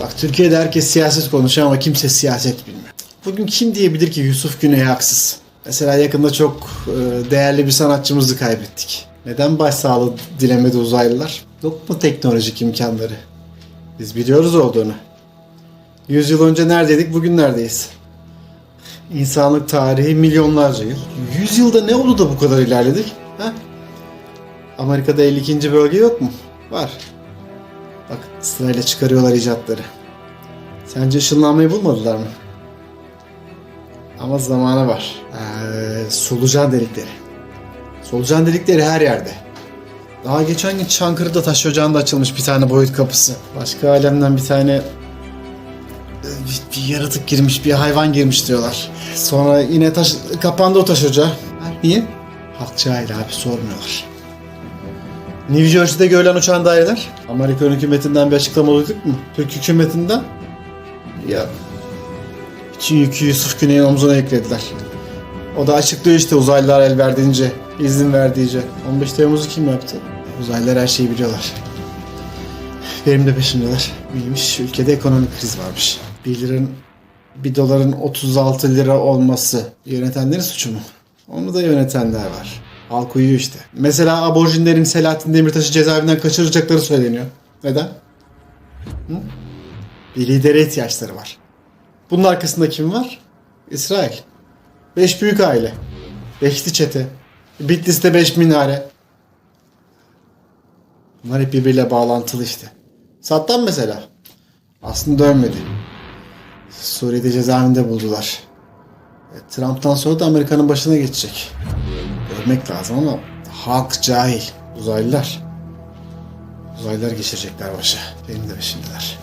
Bak Türkiye'de herkes siyaset konuşuyor ama kimse siyaset bilmiyor. Bugün kim diyebilir ki Yusuf Güney haksız? Mesela yakında çok e, değerli bir sanatçımızı kaybettik. Neden başsağlığı dilemedi uzaylılar? Yok mu teknolojik imkanları? Biz biliyoruz olduğunu. 100 yıl önce neredeydik, bugün neredeyiz? İnsanlık tarihi milyonlarca yıl. 100 yılda ne oldu da bu kadar ilerledik? Ha? Amerika'da 52. bölge yok mu? Var. Bak sırayla çıkarıyorlar icatları. Sence ışınlanmayı bulmadılar mı? Ama zamanı var. Ee, solucan delikleri. Solucan delikleri her yerde. Daha geçen gün Çankırı'da taş ocağında açılmış bir tane boyut kapısı. Başka alemden bir tane e, bir, bir yaratık girmiş, bir hayvan girmiş diyorlar. Sonra yine taş, kapandı o taş ocağı. Niye? Halk cahil abi sormuyorlar. New Jersey'de görülen uçan daireler. Amerikan hükümetinden bir açıklama duyduk mu? Türk hükümetinden? Ya. Bütün yükü Yusuf Güney'in omzuna eklediler. O da açıklıyor işte uzaylılar el verdiğince, izin verdiğince. 15 Temmuz'u kim yaptı? Uzaylılar her şeyi biliyorlar. Benim de peşimdeler. Neymiş? Ülkede ekonomik kriz varmış. 1 liranın, 1 doların 36 lira olması yönetenlerin suçu mu? Onu da yönetenler var. Halk uyuyor işte. Mesela aborjinlerin Selahattin Demirtaş'ı cezaevinden kaçıracakları söyleniyor. Neden? Hı? Bir lidere ihtiyaçları var. Bunun arkasında kim var? İsrail. Beş büyük aile. Beşli çete. Bitlis'te beş minare. Bunlar hep birbiriyle bağlantılı işte. Saddam mesela. Aslında ölmedi. Suriye'de cezaevinde buldular. E, Trump'tan sonra da Amerika'nın başına geçecek. Görmek lazım ama halk cahil. Uzaylılar. Uzaylılar geçirecekler başa. Benim de peşimdeler.